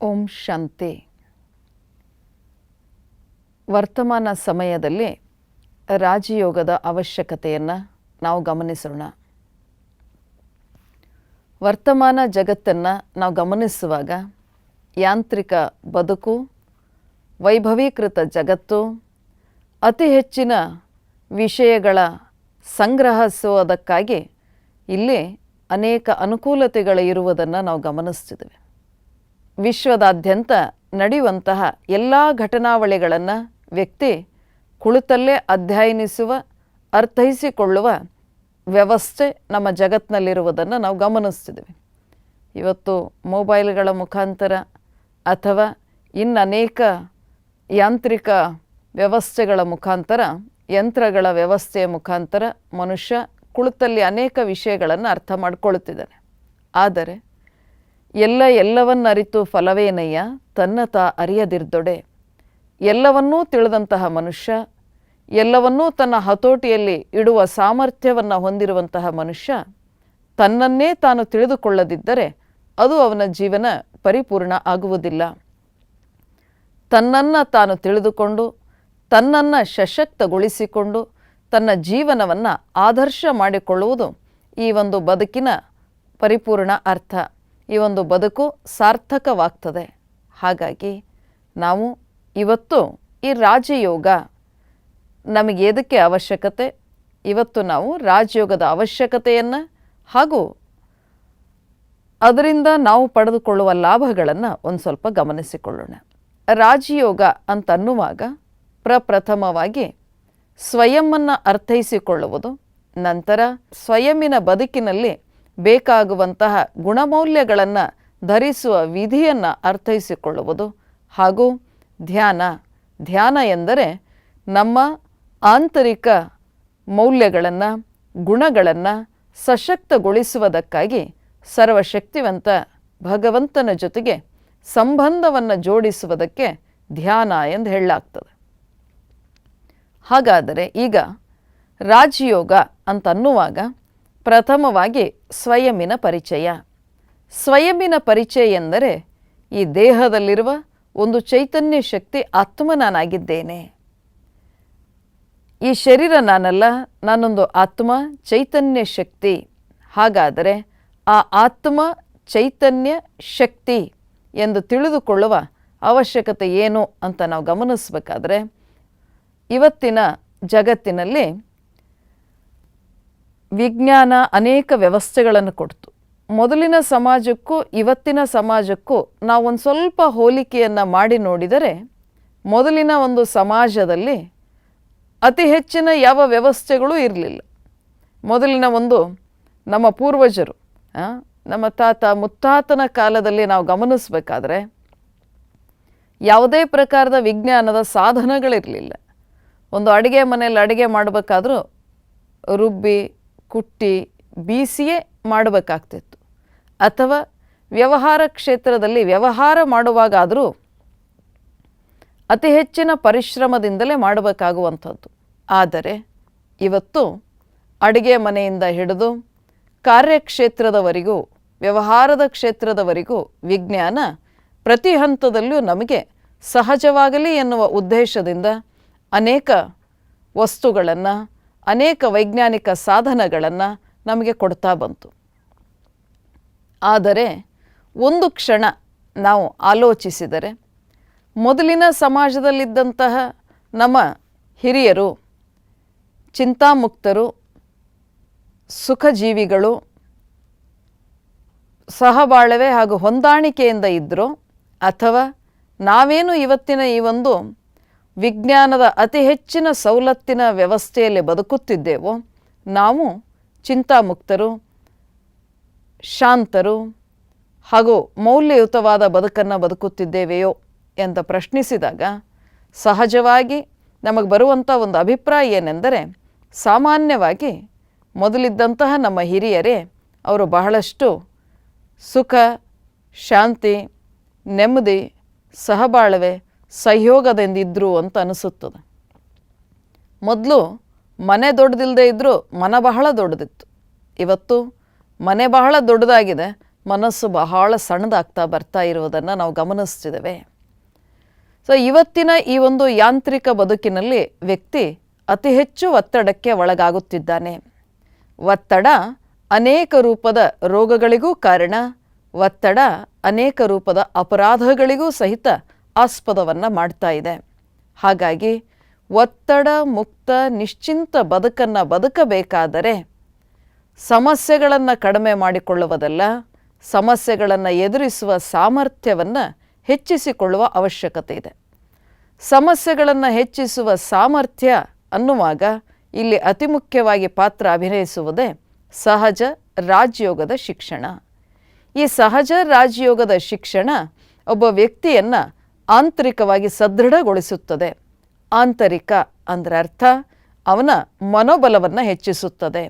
ಓಂ ಶಾಂತಿ. ವರ್ತಮಾನ ಸಮಯದಲ್ಲಿ ರಾಜಯೋಗದ ಅವಶ್ಯಕತೆಯನ್ನು ನಾವು ಗಮನಿಸೋಣ. ವರ್ತಮಾನ ಜಗತ್ತನ್ನು ನಾವು ಗಮನಿಸುವಾಗ ಯಾಂತ್ರಿಕ ಬದುಕು, ವೈಭವೀಕೃತ ಜಗತ್ತು, ಅತಿ ಹೆಚ್ಚಿನ ವಿಷಯಗಳ ಸಂಗ್ರಹಿಸುವುದಕ್ಕಾಗಿ ಇಲ್ಲಿ ಅನೇಕ ಅನುಕೂಲತೆಗಳು ಇರುವುದನ್ನು ನಾವು ಗಮನಿಸ್ತಿದ್ದೇವೆ. ವಿಶ್ವದಾದ್ಯಂತ ನಡೆಯುವಂತಹ ಎಲ್ಲ ಘಟನಾವಳಿಗಳನ್ನು ವ್ಯಕ್ತಿ ಕುಳಿತಲ್ಲೇ ಅಧ್ಯಯನಿಸುವ, ಅರ್ಥೈಸಿಕೊಳ್ಳುವ ವ್ಯವಸ್ಥೆ ನಮ್ಮ ಜಗತ್ತಿನಲ್ಲಿರುವುದನ್ನು ನಾವು ಗಮನಿಸ್ತಿದ್ದೇವೆ. ಇವತ್ತು ಮೊಬೈಲ್ಗಳ ಮುಖಾಂತರ ಅಥವಾ ಇನ್ನು ಅನೇಕ ಯಾಂತ್ರಿಕ ವ್ಯವಸ್ಥೆಗಳ ಮುಖಾಂತರ, ಯಂತ್ರಗಳ ವ್ಯವಸ್ಥೆಯ ಮುಖಾಂತರ ಮನುಷ್ಯ ಕುಳಿತಲ್ಲಿ ಅನೇಕ ವಿಷಯಗಳನ್ನು ಅರ್ಥ ಮಾಡಿಕೊಳ್ಳುತ್ತಿದ್ದಾನೆ ಆದರೆ ಎಲ್ಲ ಎಲ್ಲವನ್ನರಿತು ಫಲವೇನಯ್ಯ? ತನ್ನ ತಾ ಅರಿಯದಿರ್ದೊಡೆ. ಎಲ್ಲವನ್ನೂ ತಿಳಿದಂತಹ ಮನುಷ್ಯ, ಎಲ್ಲವನ್ನೂ ತನ್ನ ಹತೋಟಿಯಲ್ಲಿ ಇಡುವ ಸಾಮರ್ಥ್ಯವನ್ನು ಹೊಂದಿರುವಂತಹ ಮನುಷ್ಯ, ತನ್ನನ್ನೇ ತಾನು ತಿಳಿದುಕೊಳ್ಳದಿದ್ದರೆ ಅದು ಅವನ ಜೀವನ ಪರಿಪೂರ್ಣ ಆಗುವುದಿಲ್ಲ. ತನ್ನನ್ನು ತಾನು ತಿಳಿದುಕೊಂಡು, ತನ್ನನ್ನು ಸಶಕ್ತಗೊಳಿಸಿಕೊಂಡು, ತನ್ನ ಜೀವನವನ್ನು ಆದರ್ಶ ಮಾಡಿಕೊಳ್ಳುವುದು ಈ ಒಂದು ಬದುಕಿನ ಪರಿಪೂರ್ಣ ಅರ್ಥ. ಈ ಒಂದು ಬದುಕು ಸಾರ್ಥಕವಾಗ್ತದೆ. ಹಾಗಾಗಿ ನಾವು ಇವತ್ತು ಈ ರಾಜಯೋಗ ನಮಗೆ ಎದಕ್ಕೆ ಅವಶ್ಯಕತೆ? ಇವತ್ತು ನಾವು ರಾಜಯೋಗದ ಅವಶ್ಯಕತೆಯನ್ನು ಹಾಗೂ ಅದರಿಂದ ನಾವು ಪಡೆದುಕೊಳ್ಳುವ ಲಾಭಗಳನ್ನು ಒಂದು ಸ್ವಲ್ಪ ಗಮನಿಸಿಕೊಳ್ಳೋಣ. ರಾಜಯೋಗ ಅಂತನ್ನುವಾಗ ಪ್ರಪ್ರಥಮವಾಗಿ ಸ್ವಯಂವನ್ನು ಅರ್ಥೈಸಿಕೊಳ್ಳುವುದು, ನಂತರ ಸ್ವಯಂನ ಬದುಕಿನಲ್ಲಿ ಬೇಕಾಗುವಂತಹ ಗುಣಮೌಲ್ಯಗಳನ್ನು ಧರಿಸುವ ವಿಧಿಯನ್ನು ಅರ್ಥೈಸಿಕೊಳ್ಳುವುದು. ಹಾಗೂ ಧ್ಯಾನ. ಧ್ಯಾನ ಎಂದರೆ ನಮ್ಮ ಆಂತರಿಕ ಮೌಲ್ಯಗಳನ್ನು, ಗುಣಗಳನ್ನು ಸಶಕ್ತಗೊಳಿಸುವುದಕ್ಕಾಗಿ ಸರ್ವಶಕ್ತಿವಂತ ಭಗವಂತನ ಜೊತೆಗೆ ಸಂಬಂಧವನ್ನು ಜೋಡಿಸುವುದಕ್ಕೆ ಧ್ಯಾನ ಎಂದು ಹೇಳಲಾಗ್ತದೆ. ಹಾಗಾದರೆ ಈಗ ರಾಜಯೋಗ ಅಂತ ಅನ್ನುವಾಗ ಪ್ರಥಮವಾಗಿ ಸ್ವಯಮಿನ ಪರಿಚಯ. ಸ್ವಯಮಿನ ಪರಿಚಯ ಎಂದರೆ ಈ ದೇಹದಲ್ಲಿರುವ ಒಂದು ಚೈತನ್ಯ ಶಕ್ತಿ ಆತ್ಮ ನಾನಾಗಿದ್ದೇನೆ. ಈ ಶರೀರ ನಾನಲ್ಲ, ನಾನೊಂದು ಆತ್ಮ, ಚೈತನ್ಯ ಶಕ್ತಿ. ಹಾಗಾದರೆ ಆ ಆತ್ಮ, ಚೈತನ್ಯ ಶಕ್ತಿ ಎಂದು ತಿಳಿದುಕೊಳ್ಳುವ ಅವಶ್ಯಕತೆ ಏನು ಅಂತ ನಾವು ಗಮನಿಸಬೇಕಾದ್ರೆ ಇವತ್ತಿನ ಜಗತ್ತಿನಲ್ಲಿ ವಿಜ್ಞಾನ ಅನೇಕ ವ್ಯವಸ್ಥೆಗಳನ್ನು ಕೊಡ್ತು. ಮೊದಲಿನ ಸಮಾಜಕ್ಕೂ ಇವತ್ತಿನ ಸಮಾಜಕ್ಕೂ ನಾವು ಒಂದು ಸ್ವಲ್ಪ ಹೋಲಿಕೆಯನ್ನು ಮಾಡಿ ನೋಡಿದರೆ, ಮೊದಲಿನ ಒಂದು ಸಮಾಜದಲ್ಲಿ ಅತಿ ಹೆಚ್ಚಿನ ಯಾವ ವ್ಯವಸ್ಥೆಗಳು ಇರಲಿಲ್ಲ. ಮೊದಲಿನ ಒಂದು ನಮ್ಮ ಪೂರ್ವಜರು ನಮ್ಮ ತಾತ ಮುತ್ತಾತನ ಕಾಲದಲ್ಲಿ ನಾವು ಗಮನಿಸಬೇಕಾದ್ರೆ, ಯಾವುದೇ ಪ್ರಕಾರದ ವಿಜ್ಞಾನದ ಸಾಧನಗಳಿರಲಿಲ್ಲ. ಒಂದು ಅಡುಗೆ ಮನೆಯಲ್ಲಿ ಅಡುಗೆ ಮಾಡಬೇಕಾದ್ರೂ ರುಬ್ಬಿ ಕುಟ್ಟಿ ಬೀಸಿಯೇ ಮಾಡಬೇಕಾಗ್ತಿತ್ತು. ಅಥವಾ ವ್ಯವಹಾರ ಕ್ಷೇತ್ರದಲ್ಲಿ ವ್ಯವಹಾರ ಮಾಡುವಾಗಾದರೂ ಅತಿ ಹೆಚ್ಚಿನ ಪರಿಶ್ರಮದಿಂದಲೇ ಮಾಡಬೇಕಾಗುವಂಥದ್ದು. ಆದರೆ ಇವತ್ತು ಅಡುಗೆ ಮನೆಯಿಂದ ಹಿಡಿದು ಕಾರ್ಯಕ್ಷೇತ್ರದವರೆಗೂ, ವ್ಯವಹಾರದ ಕ್ಷೇತ್ರದವರೆಗೂ ವಿಜ್ಞಾನ ಪ್ರತಿ ಹಂತದಲ್ಲೂ ನಮಗೆ ಸಹಜವಾಗಲಿ ಎನ್ನುವ ಉದ್ದೇಶದಿಂದ ಅನೇಕ ವಸ್ತುಗಳನ್ನು ಅನೇಕ ವೈಜ್ಞಾನಿಕ ಸಾಧನಗಳನ್ನು ನಮಗೆ ಕೊಡ್ತಾ ಬಂತು. ಆದರೆ ಒಂದು ಕ್ಷಣ ನಾವು ಆಲೋಚಿಸಿದರೆ ಮೊದಲಿನ ಸಮಾಜದಲ್ಲಿದ್ದಂತಹ ನಮ್ಮ ಹಿರಿಯರು, ಚಿಂತಾಮುಕ್ತರು, ಸುಖಜೀವಿಗಳು ಸಹಬಾಳವೆ ಹಾಗೂ ಹೊಂದಾಣಿಕೆಯಿಂದ ಇದ್ದರು ಅಥವಾ ನಾವೇನು ಇವತ್ತಿನ ಈ ಒಂದು ವಿಜ್ಞಾನದ ಅತಿ ಹೆಚ್ಚಿನ ಸವಲತ್ತಿನ ವ್ಯವಸ್ಥೆಯಲ್ಲಿ ಬದುಕುತ್ತಿದ್ದೇವೋ, ನಾವು ಚಿಂತಾಮುಕ್ತರು, ಶಾಂತರು ಹಾಗೂ ಮೌಲ್ಯಯುತವಾದ ಬದುಕನ್ನು ಬದುಕುತ್ತಿದ್ದೇವೆಯೋ ಅಂತ ಪ್ರಶ್ನಿಸಿದಾಗ ಸಹಜವಾಗಿ ನಮಗೆ ಬರುವಂಥ ಒಂದು ಅಭಿಪ್ರಾಯ ಏನೆಂದರೆ, ಸಾಮಾನ್ಯವಾಗಿ ಮೊದಲಿದ್ದಂತಹ ನಮ್ಮ ಹಿರಿಯರೇ ಅವರು ಬಹಳಷ್ಟು ಸುಖ, ಶಾಂತಿ, ನೆಮ್ಮದಿ, ಸಹಬಾಳ್ವೆ ಸಹಯೋಗದಿಂದಿದ್ದರು ಅಂತ ಅನಿಸುತ್ತದೆ. ಮೊದಲು ಮನೆ ದೊಡ್ಡದಿಲ್ಲದೆ ಇದ್ದರೂ ಮನ ಬಹಳ ದೊಡ್ಡದಿತ್ತು. ಇವತ್ತು ಮನೆ ಬಹಳ ದೊಡ್ಡದಾಗಿದೆ, ಮನಸ್ಸು ಬಹಳ ಸಣ್ಣದಾಗ್ತಾ ಬರ್ತಾ ಇರುವುದನ್ನು ನಾವು ಗಮನಿಸ್ತಿದ್ದೇವೆ. ಸೊ ಇವತ್ತಿನ ಈ ಒಂದು ಯಾಂತ್ರಿಕ ಬದುಕಿನಲ್ಲಿ ವ್ಯಕ್ತಿ ಅತಿ ಹೆಚ್ಚು ಒತ್ತಡಕ್ಕೆ ಒಳಗಾಗುತ್ತಿದ್ದಾನೆ. ಒತ್ತಡ ಅನೇಕ ರೂಪದ ರೋಗಗಳಿಗೂ ಕಾರಣ, ಒತ್ತಡ ಅನೇಕ ರೂಪದ ಅಪರಾಧಗಳಿಗೂ ಸಹಿತ ಆಸ್ಪದವನ್ನು ಮಾಡ್ತಾ ಇದೆ. ಹಾಗಾಗಿ ಒತ್ತಡ ಮುಕ್ತ ನಿಶ್ಚಿಂತ ಬದುಕನ್ನು ಬದುಕಬೇಕಾದರೆ ಸಮಸ್ಯೆಗಳನ್ನು ಕಡಿಮೆ ಮಾಡಿಕೊಳ್ಳುವುದಲ್ಲ, ಸಮಸ್ಯೆಗಳನ್ನು ಎದುರಿಸುವ ಸಾಮರ್ಥ್ಯವನ್ನು ಹೆಚ್ಚಿಸಿಕೊಳ್ಳುವ ಅವಶ್ಯಕತೆ ಇದೆ. ಸಮಸ್ಯೆಗಳನ್ನು ಹೆಚ್ಚಿಸುವ ಸಾಮರ್ಥ್ಯ ಅನ್ನುವಾಗ ಇಲ್ಲಿ ಅತಿ ಮುಖ್ಯವಾಗಿ ಪಾತ್ರ ಅಭಿನಯಿಸುವುದೇ ಸಹಜ ರಾಜಯೋಗದ ಶಿಕ್ಷಣ. ಈ ಸಹಜ ರಾಜಯೋಗದ ಶಿಕ್ಷಣ ಒಬ್ಬ ವ್ಯಕ್ತಿಯನ್ನು ಆಂತರಿಕವಾಗಿ ಸದೃಢಗೊಳಿಸುತ್ತದೆ. ಆಂತರಿಕ ಅಂದರೆ ಅರ್ಥ, ಅವನ ಮನೋಬಲವನ್ನು ಹೆಚ್ಚಿಸುತ್ತದೆ.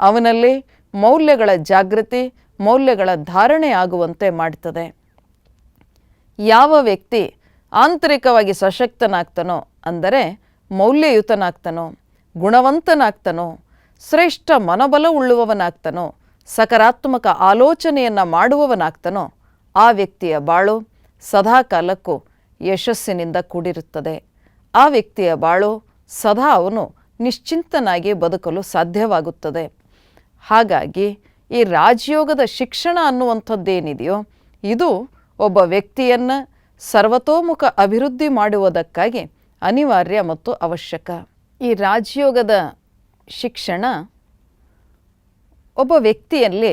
ಅವನಲ್ಲಿ ಮೌಲ್ಯಗಳ ಜಾಗೃತಿ, ಮೌಲ್ಯಗಳ ಧಾರಣೆ ಆಗುವಂತೆ ಮಾಡ್ತದೆ. ಯಾವ ವ್ಯಕ್ತಿ ಆಂತರಿಕವಾಗಿ ಸಶಕ್ತನಾಗ್ತಾನೋ ಅಂದರೆ ಮೌಲ್ಯಯುತನಾಗ್ತಾನೋ, ಗುಣವಂತನಾಗ್ತಾನೋ, ಶ್ರೇಷ್ಠ ಮನೋಬಲ ಉಳ್ಳುವವನಾಗ್ತಾನೋ, ಸಕಾರಾತ್ಮಕ ಆಲೋಚನೆಯನ್ನು ಮಾಡುವವನಾಗ್ತಾನೋ, ಆ ವ್ಯಕ್ತಿಯ ಬಾಳು ಸದಾಕಾಲಕ್ಕೂ ಯಶಸ್ಸಿನಿಂದ ಕೂಡಿರುತ್ತದೆ. ಆ ವ್ಯಕ್ತಿಯ ಬಾಳು ಸದಾ ಅವನು ನಿಶ್ಚಿಂತನಾಗಿ ಬದುಕಲು ಸಾಧ್ಯವಾಗುತ್ತದೆ. ಹಾಗಾಗಿ ಈ ರಾಜಯೋಗದ ಶಿಕ್ಷಣ ಅನ್ನುವಂಥದ್ದೇನಿದೆಯೋ, ಇದು ಒಬ್ಬ ವ್ಯಕ್ತಿಯನ್ನು ಸರ್ವತೋಮುಖ ಅಭಿವೃದ್ಧಿ ಮಾಡುವುದಕ್ಕಾಗಿ ಅನಿವಾರ್ಯ ಮತ್ತು ಅವಶ್ಯಕ. ಈ ರಾಜಯೋಗದ ಶಿಕ್ಷಣ ಒಬ್ಬ ವ್ಯಕ್ತಿಯಲ್ಲಿ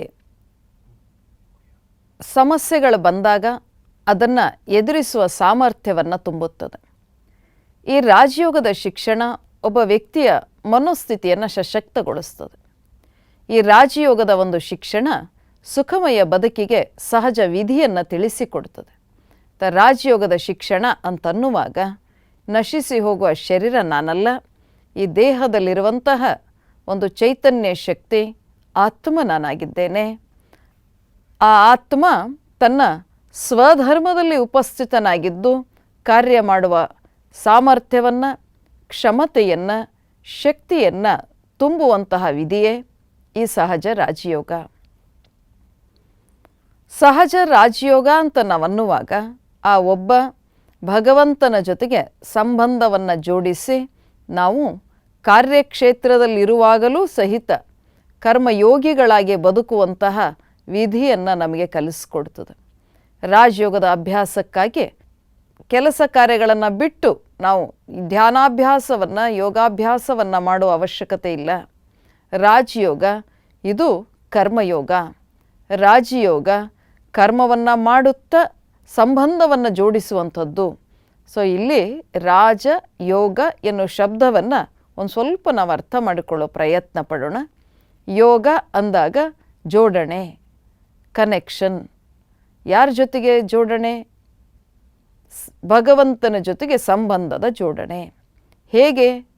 ಸಮಸ್ಯೆಗಳು ಬಂದಾಗ ಅದನ್ನು ಎದುರಿಸುವ ಸಾಮರ್ಥ್ಯವನ್ನು ತುಂಬುತ್ತದೆ. ಈ ರಾಜಯೋಗದ ಶಿಕ್ಷಣ ಒಬ್ಬ ವ್ಯಕ್ತಿಯ ಮನೋಸ್ಥಿತಿಯನ್ನು ಸಶಕ್ತಗೊಳಿಸ್ತದೆ. ಈ ರಾಜಯೋಗದ ಒಂದು ಶಿಕ್ಷಣ ಸುಖಮಯ ಬದುಕಿಗೆ ಸಹಜ ವಿಧಿಯನ್ನು ತಿಳಿಸಿಕೊಡ್ತದೆ ತ ರಾಜಯೋಗದ ಶಿಕ್ಷಣ ಅಂತನ್ನುವಾಗ ನಶಿಸಿ ಹೋಗುವ ಶರೀರ ನಾನಲ್ಲ, ಈ ದೇಹದಲ್ಲಿರುವಂತಹ ಒಂದು ಚೈತನ್ಯ ಶಕ್ತಿ ಆತ್ಮ ನಾನಾಗಿದ್ದೇನೆ. ಆ ಆತ್ಮ ತನ್ನ ಸ್ವಧರ್ಮದಲ್ಲಿ ಉಪಸ್ಥಿತನಾಗಿದ್ದು ಕಾರ್ಯ ಮಾಡುವ ಸಾಮರ್ಥ್ಯವನ್ನು, ಕ್ಷಮತೆಯನ್ನು, ಶಕ್ತಿಯನ್ನು ತುಂಬುವಂತಹ ವಿಧಿಯೇ ಈ ಸಹಜ ರಾಜಯೋಗ. ಸಹಜ ರಾಜಯೋಗ ಅಂತ ನಾವನ್ನುವಾಗ ಆ ಒಬ್ಬ ಭಗವಂತನ ಜೊತೆಗೆ ಸಂಬಂಧವನ್ನು ಜೋಡಿಸಿ ನಾವು ಕಾರ್ಯಕ್ಷೇತ್ರದಲ್ಲಿರುವಾಗಲೂ ಸಹಿತ ಕರ್ಮಯೋಗಿಗಳಾಗಿ ಬದುಕುವಂತಹ ವಿಧಿಯನ್ನು ನಮಗೆ ಕಲಿಸ್ಕೊಡ್ತದೆ. ರಾಜಯೋಗದ ಅಭ್ಯಾಸಕ್ಕಾಗಿ ಕೆಲಸ ಕಾರ್ಯಗಳನ್ನು ಬಿಟ್ಟು ನಾವು ಧ್ಯಾನಾಭ್ಯಾಸವನ್ನು, ಯೋಗಾಭ್ಯಾಸವನ್ನು ಮಾಡುವ ಅವಶ್ಯಕತೆ ಇಲ್ಲ. ರಾಜಯೋಗ, ಇದು ಕರ್ಮಯೋಗ. ರಾಜಯೋಗ, ಕರ್ಮವನ್ನು ಮಾಡುತ್ತಾ ಸಂಬಂಧವನ್ನು ಜೋಡಿಸುವಂಥದ್ದು. ಸೊ ಇಲ್ಲಿ ರಾಜ, ಯೋಗ ಎನ್ನುವ ಶಬ್ದವನ್ನು ಒಂದು ಸ್ವಲ್ಪ ನಾವು ಅರ್ಥ ಮಾಡಿಕೊಳ್ಳೋ ಪ್ರಯತ್ನ ಪಡೋಣ. ಯೋಗ ಅಂದಾಗ ಜೋಡಣೆ ಕನೆಕ್ಷನ್ ಯಾರ ಜೊತೆಗೆ ಜೋಡಣೆ? ಭಗವಂತನ ಜೊತೆಗೆ ಸಂಬಂಧದ ಜೋಡಣೆ. ಹೇಗೆ?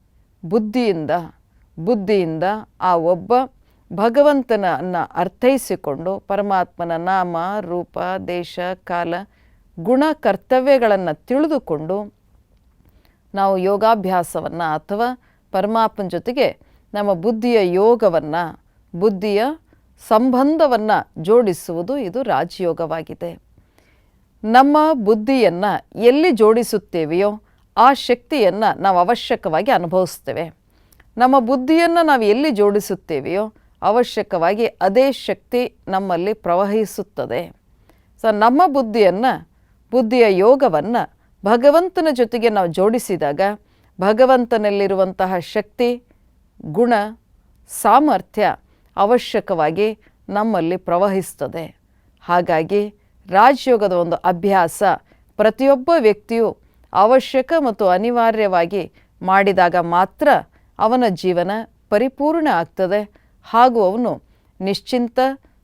ಬುದ್ಧಿಯಿಂದ ಬುದ್ಧಿಯಿಂದ ಆ ಒಬ್ಬ ಭಗವಂತನನ್ನು ಅರ್ಥೈಸಿಕೊಂಡು ಪರಮಾತ್ಮನ ನಾಮ, ರೂಪ, ದೇಶ, ಕಾಲ, ಗುಣ, ಕರ್ತವ್ಯಗಳನ್ನು ತಿಳಿದುಕೊಂಡು ನಾವು ಯೋಗಾಭ್ಯಾಸವನ್ನು ಅಥವಾ ಪರಮಾತ್ಮನ ಜೊತೆಗೆ ನಮ್ಮ ಬುದ್ಧಿಯ ಯೋಗವನ್ನು, ಬುದ್ಧಿಯ ಸಂಬಂಧವನ್ನು ಜೋಡಿಸುವುದು ಇದು ರಾಜಯೋಗವಾಗಿದೆ. ನಮ್ಮ ಬುದ್ಧಿಯನ್ನು ಎಲ್ಲಿ ಜೋಡಿಸುತ್ತೇವೆಯೋ ಆ ಶಕ್ತಿಯನ್ನು ನಾವು ಅವಶ್ಯಕವಾಗಿ ಅನುಭವಿಸ್ತೇವೆ. ನಮ್ಮ ಬುದ್ಧಿಯನ್ನು ನಾವು ಎಲ್ಲಿ ಜೋಡಿಸುತ್ತೇವೆಯೋ ಅವಶ್ಯಕವಾಗಿ ಅದೇ ಶಕ್ತಿ ನಮ್ಮಲ್ಲಿ ಪ್ರವಹಿಸುತ್ತದೆ. ಸೊ ನಮ್ಮ ಬುದ್ಧಿಯನ್ನು, ಬುದ್ಧಿಯ ಯೋಗವನ್ನು ಭಗವಂತನ ಜೊತೆಗೆ ನಾವು ಜೋಡಿಸಿದಾಗ ಭಗವಂತನಲ್ಲಿರುವಂತಹ ಶಕ್ತಿ, ಗುಣ, ಸಾಮರ್ಥ್ಯ ಅವಶ್ಯಕವಾಗಿ ನಮ್ಮಲ್ಲಿ ಪ್ರವಹಿಸ್ತದೆ. ಹಾಗಾಗಿ ರಾಜಯೋಗದ ಒಂದು ಅಭ್ಯಾಸ ಪ್ರತಿಯೊಬ್ಬ ವ್ಯಕ್ತಿಯು ಅವಶ್ಯಕ ಮತ್ತು ಅನಿವಾರ್ಯವಾಗಿ ಮಾಡಿದಾಗ ಮಾತ್ರ ಅವನ ಜೀವನ ಪರಿಪೂರ್ಣ ಆಗ್ತದೆ. ಹಾಗೂ ಅವನು ನಿಶ್ಚಿಂತ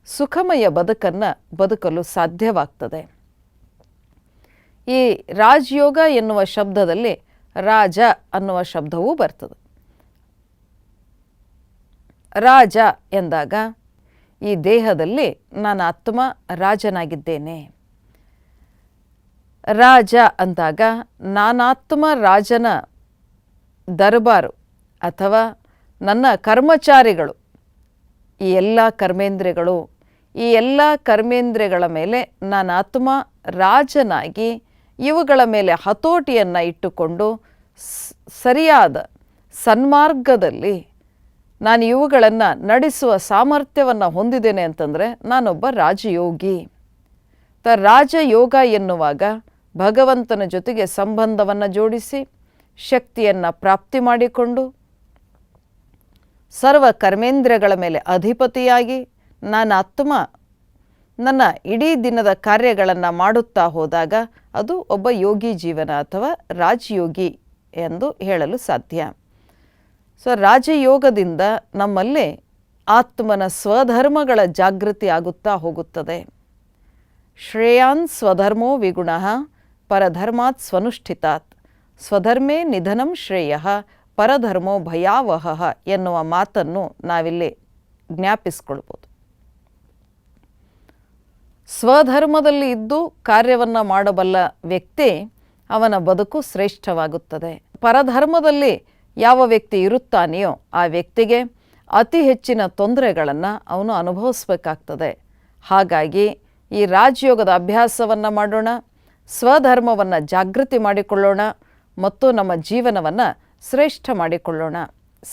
ಸುಖಮಯ ಬದುಕನ್ನು ಬದುಕಲು ಸಾಧ್ಯವಾಗ್ತದೆ. ಈ ರಾಜಯೋಗ ಎನ್ನುವ ಶಬ್ದದಲ್ಲಿ ರಾಜ ಅನ್ನುವ ಶಬ್ದವೂ ಬರ್ತದೆ. ರಾಜ ಎಂದಾಗ, ಈ ದೇಹದಲ್ಲಿ ನಾನು ಆತ್ಮ ರಾಜನಾಗಿದ್ದೇನೆ. ರಾಜ ಅಂದಾಗ ನಾನಾತ್ಮ ರಾಜನ ದರ್ಬಾರು ಅಥವಾ ನನ್ನ ಕರ್ಮಚಾರಿಗಳು, ಈ ಎಲ್ಲ ಕರ್ಮೇಂದ್ರಿಯಗಳು ಈ ಎಲ್ಲ ಕರ್ಮೇಂದ್ರಿಯಗಳ ಮೇಲೆ ನಾನು ಆತ್ಮ ರಾಜನಾಗಿ ಇವುಗಳ ಮೇಲೆ ಹತೋಟಿಯನ್ನು ಇಟ್ಟುಕೊಂಡು ಸರಿಯಾದ ಸನ್ಮಾರ್ಗದಲ್ಲಿ ನಾನು ಇವುಗಳನ್ನು ನಡೆಸುವ ಸಾಮರ್ಥ್ಯವನ್ನು ಹೊಂದಿದ್ದೇನೆ ಅಂತಂದರೆ ನಾನೊಬ್ಬ ರಾಜಯೋಗಿ. ತ ರಾಜಯೋಗ ಎನ್ನುವಾಗ ಭಗವಂತನ ಜೊತೆಗೆ ಸಂಬಂಧವನ್ನು ಜೋಡಿಸಿ ಶಕ್ತಿಯನ್ನು ಪ್ರಾಪ್ತಿ ಮಾಡಿಕೊಂಡು ಸರ್ವ ಕರ್ಮೇಂದ್ರಿಯಗಳ ಮೇಲೆ ಅಧಿಪತಿಯಾಗಿ ನಾನು ಆತ್ಮ ನನ್ನ ಇಡೀ ದಿನದ ಕಾರ್ಯಗಳನ್ನು ಮಾಡುತ್ತಾ ಹೋದಾಗ ಅದು ಒಬ್ಬ ಯೋಗಿ ಜೀವನ ಅಥವಾ ರಾಜಯೋಗಿ ಎಂದು ಹೇಳಲು ಸಾಧ್ಯ. ಸೊ ರಾಜಯೋಗದಿಂದ ನಮ್ಮಲ್ಲಿ ಆತ್ಮನ ಸ್ವಧರ್ಮಗಳ ಜಾಗೃತಿ ಆಗುತ್ತಾ ಹೋಗುತ್ತದೆ. ಶ್ರೇಯಾನ್ ಸ್ವಧರ್ಮೋ ವಿಗುಣ, ಪರಧರ್ಮಾತ್ ಸ್ವನುಷ್ಠಿತಾತ್. ಸ್ವಧರ್ಮೇ ನಿಧನಂ ಶ್ರೇಯ, ಪರಧರ್ಮೋ ಭಯಾವಹ ಎನ್ನುವ ಮಾತನ್ನು ನಾವಿಲ್ಲಿ ಜ್ಞಾಪಿಸ್ಕೊಳ್ಬೋದು. ಸ್ವಧರ್ಮದಲ್ಲಿ ಇದ್ದು ಕಾರ್ಯವನ್ನು ಮಾಡಬಲ್ಲ ವ್ಯಕ್ತಿ ಅವನ ಬದುಕು ಶ್ರೇಷ್ಠವಾಗುತ್ತದೆ. ಪರಧರ್ಮದಲ್ಲಿ ಯಾವ ವ್ಯಕ್ತಿ ಇರುತ್ತಾನೆಯೋ ಆ ವ್ಯಕ್ತಿಗೆ ಅತಿ ಹೆಚ್ಚಿನ ತೊಂದರೆಗಳನ್ನು ಅವನು ಅನುಭವಿಸ್ಬೇಕಾಗ್ತದೆ. ಹಾಗಾಗಿ ಈ ರಾಜಯೋಗದ ಅಭ್ಯಾಸವನ್ನು ಮಾಡೋಣ, ಸ್ವಧರ್ಮವನ್ನು ಜಾಗೃತಿ ಮಾಡಿಕೊಳ್ಳೋಣ ಮತ್ತು ನಮ್ಮ ಜೀವನವನ್ನು ಶ್ರೇಷ್ಠ ಮಾಡಿಕೊಳ್ಳೋಣ.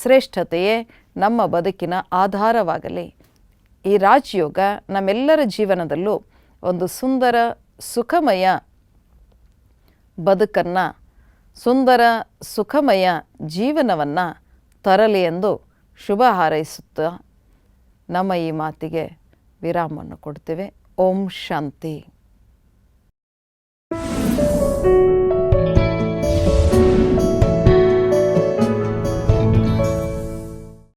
ಶ್ರೇಷ್ಠತೆಯೇ ನಮ್ಮ ಬದುಕಿನ ಆಧಾರವಾಗಲಿ. ಈ ರಾಜಯೋಗ ನಮ್ಮೆಲ್ಲರ ಜೀವನದಲ್ಲೂ ಒಂದು ಸುಂದರ, ಸುಖಮಯ ಬದುಕನ್ನು ಸುಂದರ ಸುಖಮಯ ಜೀವನವನ್ನು ತರಲಿ ಎಂದು ಶುಭ ಹಾರೈಸುತ್ತಾ ನಮ್ಮ ಈ ಮಾತಿಗೆ ವಿರಾಮವನ್ನು ಕೊಡ್ತೇವೆ. ಓಂ ಶಾಂತಿ.